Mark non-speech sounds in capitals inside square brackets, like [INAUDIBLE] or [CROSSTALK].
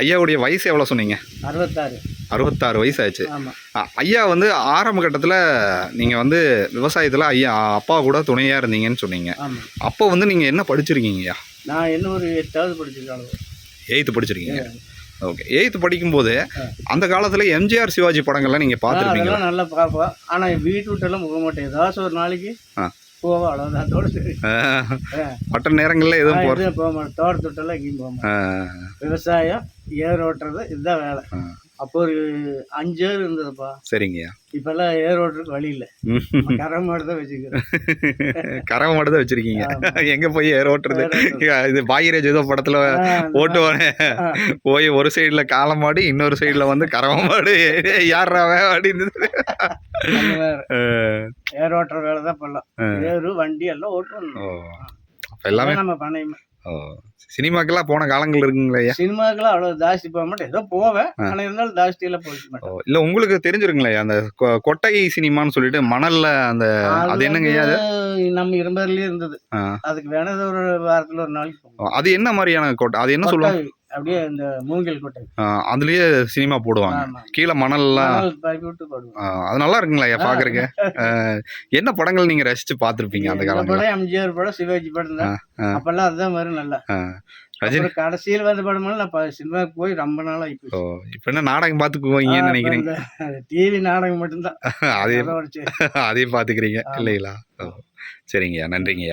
ஐயாவுடைய வயசு எவ்வளோ சொன்னீங்க? அறுபத்தாறு. அறுபத்தாறு வயசு ஆச்சு ஐயா வந்து ஆரம்ப கட்டத்தில் நீங்கள் வந்து விவசாயத்தில் ஐயா அப்பா கூட துணையாக இருந்தீங்கன்னு சொன்னீங்க. அப்போ வந்து நீங்கள் என்ன படிச்சிருக்கீங்க ஐயா? நான் என்ன ஒரு எட்டாவது படிச்சிருக்காங்க எயித்து படிச்சிருக்கீங்க. ஓகே. எயித்து படிக்கும்போது அந்த காலத்தில் எம்ஜிஆர் சிவாஜி படங்கள்லாம் நீங்கள் பார்த்துருப்பீங்களா? அதெல்லாம் நல்லா பார்ப்போம் ஆனால் வீட்டு விட்டெல்லாம் போக மாட்டேன். ஏதாச்சும் ஒரு நாளைக்கு. போவோம் அவ்வளோதான் சரி மற்ற நேரங்களில் எதுவும் போகிற போக மாட்டேன் தோட்டத்து விட்டெல்லாம் எங்கேயும் போக மாட்டேன் விவசாயம் ஏர் ஓட்டுறது இதுதான் வேலை. அப்போ ஒரு அஞ்சு ஏர் இருந்ததுப்பா. சரிங்கய்யா. இப்போல்லாம் ஏர் ஓட்டுறதுக்கு வழி இல்லை. கரை மாடு தான் வச்சுக்கிறேன் [LAUGHS] கரவை மட்டும் தான் வச்சிருக்கீங்க. எங்க போய் ஏர் ஓட்டுறது? இது பாகிராஜ் ஏதோ படத்துல ஓட்டுவானே போய் ஒரு சைடுல காளை மாடு இன்னொரு சைடுல வந்து கறவை மாடு. யார் அப்படின்னு ஏர் ஓட்டுற வேலை தான் பண்ணலாம் ஏரு வண்டி எல்லாம் ஓட்டணும். எல்லாமே நம்ம பண்ணையுமே ஓ. சினிமாக்கெல்லாம் போன காலங்கள் இருக்குங்களா சினிமாக்கெல்லாம் அவ்வளோ ஜாஸ்தி போக மாட்டேன். ஏதோ போவேன். ஆனால் இருந்தாலும் ஜாஸ்தி எல்லாம் போக மாட்டேன். இல்ல உங்களுக்கு தெரிஞ்சிருங்களா அந்த கொட்டை சினிமான்னு சொல்லிட்டு மணல்ல அந்த அது என்னங்க அது? நம்ம இரும்பர்லயே இருந்தது. அதுக்கு வேணா ஏதோ ஒரு வாரத்துல ஒரு நாளைக்கு அது என்ன மாதிரியான கொட்டை? அது என்ன சொல்லுவாங்க? அப்படியே இந்த மூங்கில் கொட்டை. அதுலயே சினிமா போடுவாங்க. கீழே மணல்லாம் அது நல்லா இருக்குங்களா பாக்குறதுக்கு? என்ன படங்கள் நீங்க ரசிச்சு பார்த்திருப்பீங்க அந்த காலத்துல? படம் எம்ஜிஆர் படம் சிவாஜி படம் தான். அப்பெல்லாம் அதுதான் வரும் நல்லா. ரஜினி கடைசியில் வந்த படமெல்லாம் நான் சினிமாவுக்கு போய் ரொம்ப நாள் ஓ இப்போ என்ன நாடகம் பார்த்துக்குவீங்கன்னு நினைக்கிறீங்க? டிவி நாடகம் மட்டும்தான். [LAUGHS] அதே. அதையும் பார்த்துக்கிறீங்க இல்லைங்களா? சரிங்கய்யா நன்றிங்கய்யா.